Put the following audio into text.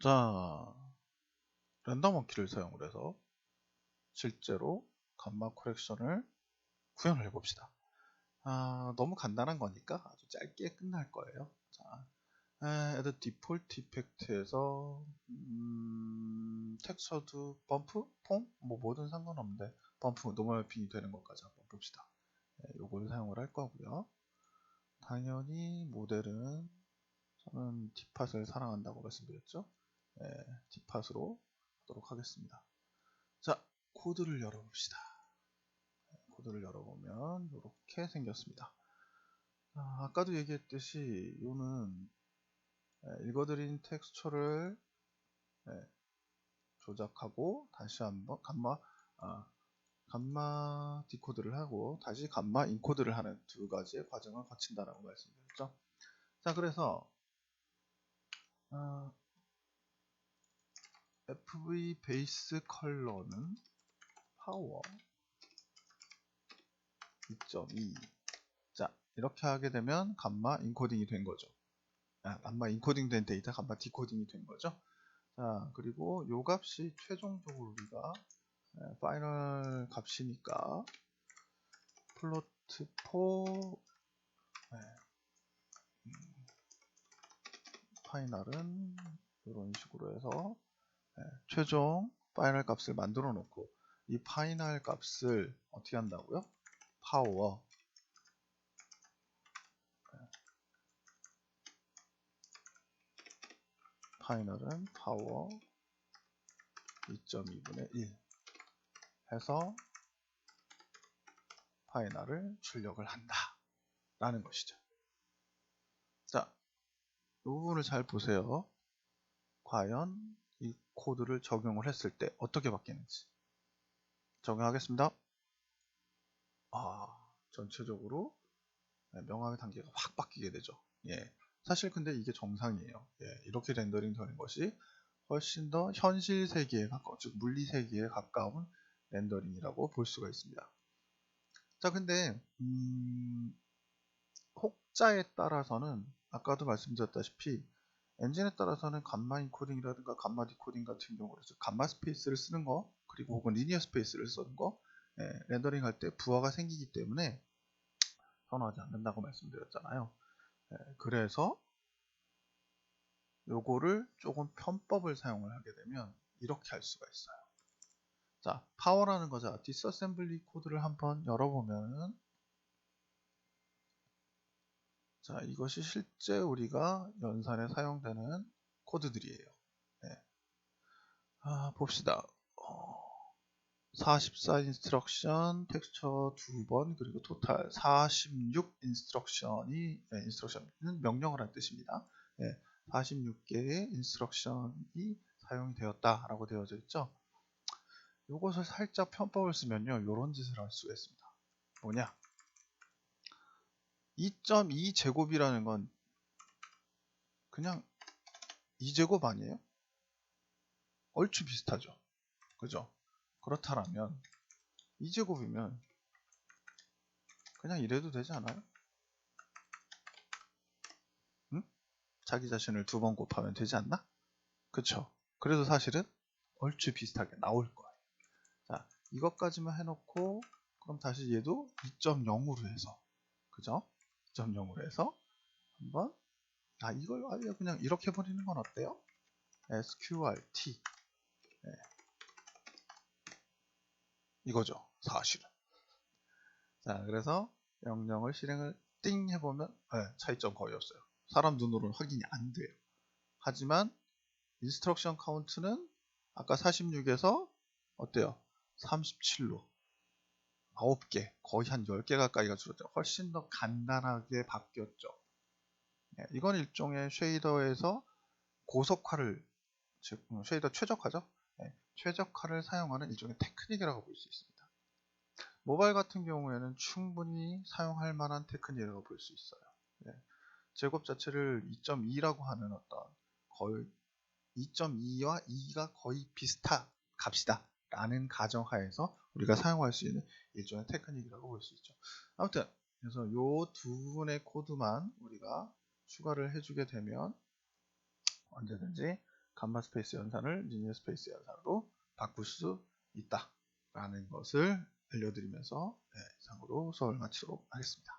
자, 랜덤 원키를 사용을 해서 실제로 감마 코렉션을 구현을 해봅시다. 아, 너무 간단한 거니까 아주 짧게 끝날 거예요. 자, add default effect에서 음, 텍스처드 범프, 폼, 뭐 뭐든 상관없는데 범프, 노멀 핀이 되는 것까지 한번 봅시다. 네, 요걸 사용을 할 거고요. 당연히 모델은 저는 딥팟을 사랑한다고 말씀드렸죠. 네, 딥팟으로 하도록 하겠습니다. 자, 코드를 열어봅시다. 네, 코드를 열어보면 이렇게 생겼습니다. 아, 까도 얘기했듯이 이거는 네, 읽어드린 텍스처를 네, 조작하고 다시 한번 감마 아, 감마 디코드를 하고 다시 감마 인코드를 하는 두 가지의 과정을 거친다라고 말씀드렸죠. 자, 그래서 어, FV 베이스 컬러는 파워 2.2 자, 이렇게 하게 되면 감마 인코딩이 된 거죠. 아, 감마 인코딩 된 데이터 감마 디코딩이 된 거죠. 자, 그리고 요 값이 최종적으로 우리가 네, 파이널 값이니까 플로트 4 네. 음, 파이널은 이런 식으로 해서 네, 최종 파이널 값을 만들어 놓고 이 파이널 값을 어떻게 한다고요? 파워 네. 파이널은 파워 2.2분의 1 해서 파이널을 출력을 한다 라는 것이죠 자, 이 부분을 잘 보세요 과연 이 코드를 적용을 했을 때 어떻게 바뀌는지. 적용하겠습니다. 아, 전체적으로 명암의 단계가 확 바뀌게 되죠. 예, 사실 근데 이게 정상이에요. 예, 이렇게 렌더링 되는 것이 훨씬 더 현실 세계에 가까운 즉 물리 세계에 가까운 렌더링이라고 볼 수가 있습니다. 자, 근데 음, 혹자에 따라서는 아까도 말씀드렸다시피 엔진에 따라서는 감마 인코딩이라든가 감마 디코딩 같은 경우로 감마 스페이스를 쓰는 거 그리고 혹은 리니어 스페이스를 쓰는 거 예, 렌더링 할 때 부하가 생기기 때문에 선호하지 않는다고 말씀드렸잖아요. 예, 그래서 요거를 조금 편법을 사용을 하게 되면 이렇게 할 수가 있어요. 자, 파워라는 거죠. 디스어셈블리 코드를 한번 열어보면은 자, 이것이 실제 우리가 연산에 사용되는 코드들이에요. 네. 아, 봅시다. 어, 44 인스트럭션, 텍스처 두 번, 그리고 토탈 46 인스트럭션이, 네, 인스트럭션은 명령을 한 뜻입니다. 네, 46개의 인스트럭션이 사용이 되었다라고 되어져 있죠. 이것을 살짝 편법을 쓰면요. 이런 짓을 할 수가 있습니다. 뭐냐? 2.2 제곱이라는 건 그냥 2제곱 아니에요? 얼추 비슷하죠. 그죠? 그렇다면 2제곱이면 그냥 이래도 되지 않아요? 응? 자기 자신을 두 번 곱하면 되지 않나? 그쵸? 그래도 사실은 얼추 비슷하게 나올 거예요. 자, 이것까지만 해놓고 그럼 다시 얘도 2.0으로 해서 그죠? 2.0으로 해서 한번 아 이걸 아예 그냥 이렇게 버리는 건 어때요? sqrt 네. 이거죠 사실은 자 그래서 명령을 실행을 띵 해보면 네, 차이점 거의 없어요 사람 눈으로는 확인이 안 돼요 하지만 인스트럭션 카운트는 아까 46에서 어때요? 37로 9개, 거의 한 10개 가까이가 줄었죠. 훨씬 더 간단하게 바뀌었죠. 네, 이건 일종의 쉐이더에서 고속화를, 즉, 음, 쉐이더 최적화죠. 네, 최적화를 사용하는 일종의 테크닉이라고 볼 수 있습니다. 모바일 같은 경우에는 충분히 사용할 만한 테크닉이라고 볼 수 있어요. 네, 제곱 자체를 2.2라고 하는 어떤 거의 2.2와 2가 거의 비슷한 값이다. 라는 가정하에서 우리가 사용할 수 있는 일종의 테크닉이라고 볼 수 있죠. 아무튼 그래서 이두 분의 코드만 우리가 추가를 해주게 되면 언제든지 감마 스페이스 연산을 리니어 스페이스 연산으로 바꿀 수 있다 라는 것을 알려드리면서 네, 이상으로 수업을 마치도록 하겠습니다.